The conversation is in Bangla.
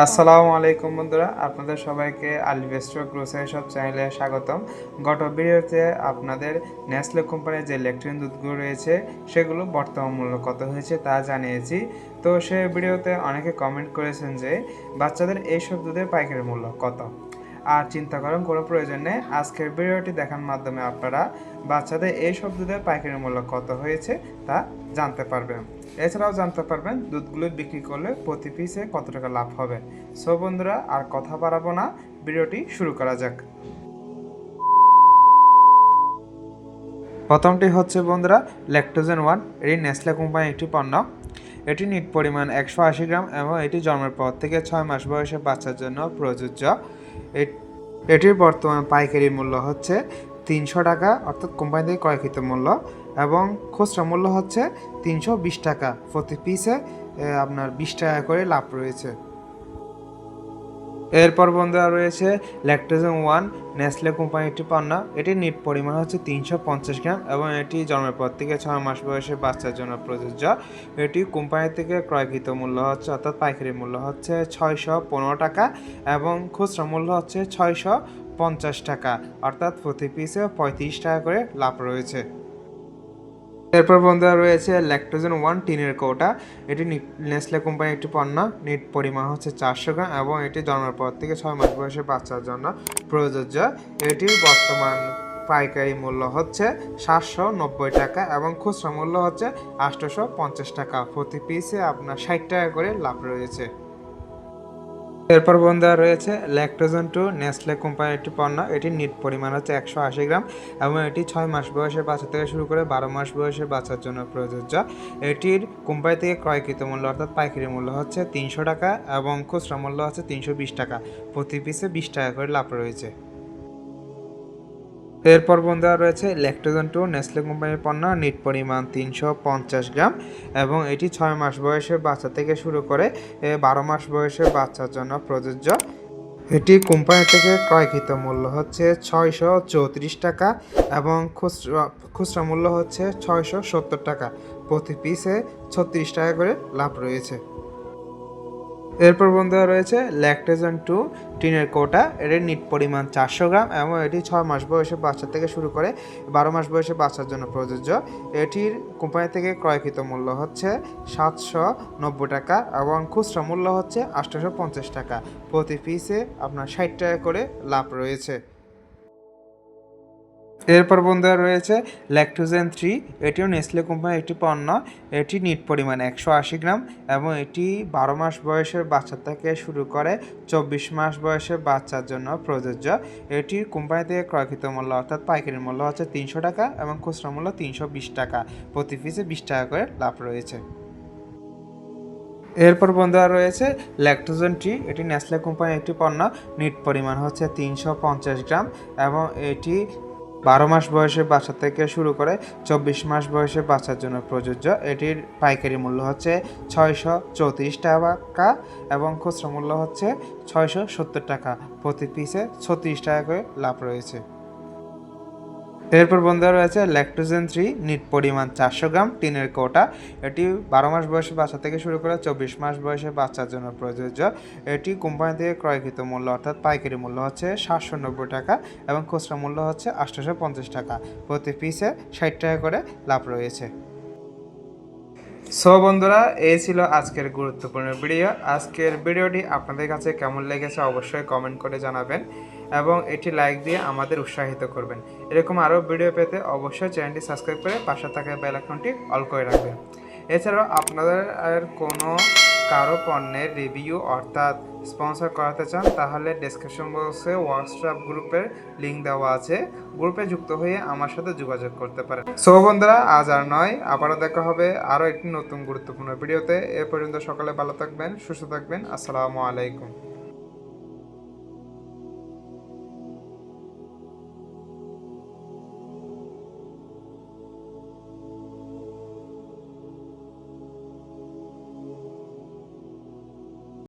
আসসালামু আলাইকুম বন্ধুরা, আপনাদের সবাইকে আলভেস্ট্রো গ্রোসারি সব চ্যানেলে স্বাগতম। গত ভিডিওতে আপনাদের নেসলে কোম্পানির যে ইলেকট্রিক দুধগুলো রয়েছে, সেগুলো বর্তমান মূল্য কত হয়েছে তা জানিয়েছি। তো সে ভিডিওতে অনেকে কমেন্ট করেছেন যে, বাচ্চাদের এইসব দুধের পাইকারি মূল্য কত? আর চিন্তা করার কোনো প্রয়োজন নেই। আজকের ভিডিওটি দেখার মাধ্যমে আপনারা বাচ্চাদের এইসব দুধের পাইকারি মূল্য কত হয়েছে তা জানতে পারবেন। এছাড়াও জানতে পারবেন, দুধগুলো বিক্রি করলে প্রতি পিসে কত টাকা লাভ হবে। সো বন্ধুরা, আর কথা বাড়াবো না। ভিডিওটি শুরু করা যাক। প্রথমটি হচ্ছে, বন্ধুরা ল্যাকটোজেন ওয়ান এটি নেসলে কোম্পানির একটি পণ্য। এটি নিট পরিমাণ একশো আশি গ্রাম এবং এটি জন্মের পর থেকে ছয় মাস বয়সে বাচ্চার জন্য প্রযোজ্য। এটির বর্তমান পাইকারি মূল্য হচ্ছে তিনশো টাকা, অর্থাৎ কোম্পানি থেকে ক্রয়কৃত মূল্য। এবং খুচরা মূল্য হচ্ছে তিনশো বিশ টাকা। প্রতি পিসে আপনার বিশ টাকা করে লাভ রয়েছে। এরপর বন্ধুরা রয়েছে ল্যাকটোজেন ওয়ান নেসলে একটি পণ্য এটির নিট পরিমাণ হচ্ছে তিনশো পঞ্চাশ গ্রাম এবং এটি জন্মের পর থেকে ছয় মাস বয়সে বাচ্চার জন্য প্রযোজ্য। এটি কোম্পানি থেকে ক্রয়কৃত মূল্য হচ্ছে, অর্থাৎ পাইকারি মূল্য হচ্ছে ছয়শো পনেরো টাকা এবং খুচরা মূল্য হচ্ছে ছয়শো পঞ্চাশ টাকা, অর্থাৎ প্রতি পিসে পঁয়ত্রিশ টাকা করে লাভ রয়েছে। এরপর বন্ধুরা রয়েছে ল্যাকটোজেন ওয়ান টিনের কৌটা। এটি নেসলে কোম্পানির একটি পণ্য। নিট পরিমাণ হচ্ছে চারশো গ্রাম এবং এটি জন্মের পর থেকে ছয় মাস বয়সের বাচ্চার জন্য প্রযোজ্য। এটির বর্তমান পাইকারি মূল্য হচ্ছে সাতশো নব্বই টাকা এবং খুচরা মূল্য হচ্ছে আটশোশো পঞ্চাশ টাকা। প্রতি পিসে আপনার ষাট টাকা করে লাভ রয়েছে। এরপর বন্ধুরা রয়েছে ল্যাকটোজন টু নেসলে কোম্পানির একটি পণ্য। এটির নিট পরিমাণ হচ্ছে একশো আশি গ্রাম এবং এটি ছয় মাস বয়সের বাচ্চা থেকে শুরু করে বারো মাস বয়সের বাচ্চার জন্য প্রযোজ্য। এটির কোম্পানি থেকে ক্রয়কৃত মূল্য অর্থাৎ পাইকারি মূল্য হচ্ছে তিনশো টাকা এবং খুচরা মূল্য হচ্ছে তিনশো বিশ টাকা। প্রতি পিসে বিশ টাকা করে লাভ রয়েছে। এরপর বন্ধুরা রয়েছে ল্যাকটোজেন টু নেসলে কোম্পানির পণ্য নিট পরিমাণ তিনশো পঞ্চাশ গ্রাম এবং এটি ছয় মাস বয়সের বাচ্চা থেকে শুরু করে বারো মাস বয়সের বাচ্চার জন্য প্রযোজ্য। এটি কোম্পানি থেকে ক্রয়কৃত মূল্য হচ্ছে ছয়শো চৌত্রিশ টাকা এবং খুচরা খুচরা মূল্য হচ্ছে ছয়শো সত্তর টাকা। প্রতি পিসে ছত্রিশ টাকা করে লাভ রয়েছে। এরপর বন্ধুরা রয়েছে ল্যাকটেজন টু টিনের কোটা। এর নিট পরিমাণ চারশো গ্রাম এবং এটি ছয় মাস বয়সে বাচ্চা থেকে শুরু করে বারো মাস বয়সে বাচ্চার জন্য প্রযোজ্য। এটির কোম্পানি থেকে ক্রয়কৃত মূল্য হচ্ছে সাতশো নব্বই টাকা এবং খুচরা মূল্য হচ্ছে আটশোশো পঞ্চাশ টাকা। প্রতি পিসে আপনার ষাট টাকা করে লাভ রয়েছে। এরপর বন্ধুরা রয়েছে ল্যাকটোজেন থ্রি এটিও নেসলে কোম্পানির একটি পণ্য। এটি নিট পরিমাণ একশো আশি গ্রাম এবং এটি বারো মাস বয়সের বাচ্চা থেকে শুরু করে চব্বিশ মাস বয়সের বাচ্চার জন্য প্রযোজ্য। এটির কোম্পানি থেকে ক্রয়কৃত মূল্য অর্থাৎ পাইকারি মূল্য হচ্ছে তিনশো টাকা এবং খুচরা মূল্য তিনশো বিশ টাকা। প্রতি পিসে বিশ টাকা করে লাভ রয়েছে। এরপর বন্ধুরা রয়েছে ল্যাকটোজেন টি এটি নেসলে কোম্পানির একটি পণ্য। নিট পরিমাণ হচ্ছে তিনশো পঞ্চাশ গ্রাম এবং এটি বারো মাস বয়সের বাচ্চা থেকে শুরু করে চব্বিশ মাস বয়সের বাচ্চার জন্য প্রযোজ্য। এটির পাইকারি মূল্য হচ্ছে ছয়শো চৌত্রিশ টাকা এবং খুচরা মূল্য হচ্ছে ছয়শো সত্তর টাকা। প্রতি পিসে ছত্রিশ টাকা করে লাভ রয়েছে। এরপর বন্ধুরা রয়েছে ল্যাকটোজেন থ্রি নিট পরিমাণ চারশো গ্রাম, টিনের কোটা। এটি বারো মাস বয়সে বাচ্চা থেকে শুরু করে চব্বিশ মাস বয়সে বাচ্চার জন্য প্রযোজ্য। এটি কোম্পানি থেকে ক্রয়কৃত মূল্য অর্থাৎ পাইকারি মূল্য হচ্ছে সাতশো নব্বই টাকা এবং খুচরা মূল্য হচ্ছে আটশোশো পঞ্চাশ টাকা। প্রতি পিসে ষাট টাকা করে লাভ রয়েছে। সো বন্ধুরা, এই ছিল আজকের গুরুত্বপূর্ণ ভিডিও। আজকের ভিডিওটি আপনাদের কাছে কেমন লেগেছে অবশ্যই কমেন্ট করে জানাবেন এবং এটি লাইক দিয়ে আমাদের উৎসাহিত করবেন। এরকম আরও ভিডিও পেতে অবশ্যই চ্যানেলটি সাবস্ক্রাইব করে পাশে থাকা বেল আইকনটি অল করে রাখবেন। এছাড়াও আপনাদের আর কোনো কারও পণ্যের রিভিউ অর্থাৎ স্পন্সর করাতে চান, তাহলে ডেসক্রিপশন বক্সে হোয়াটসঅ্যাপ গ্রুপের লিঙ্ক দেওয়া আছে। গ্রুপে যুক্ত হয়ে আমার সাথে যোগাযোগ করতে পারেন। সো বন্ধুরা, আজ আর নয়, আবারও দেখা হবে আরও একটি নতুন গুরুত্বপূর্ণ ভিডিওতে। এ পর্যন্ত সকালে ভালো থাকবেন, সুস্থ থাকবেন। আসসালামু আলাইকুম।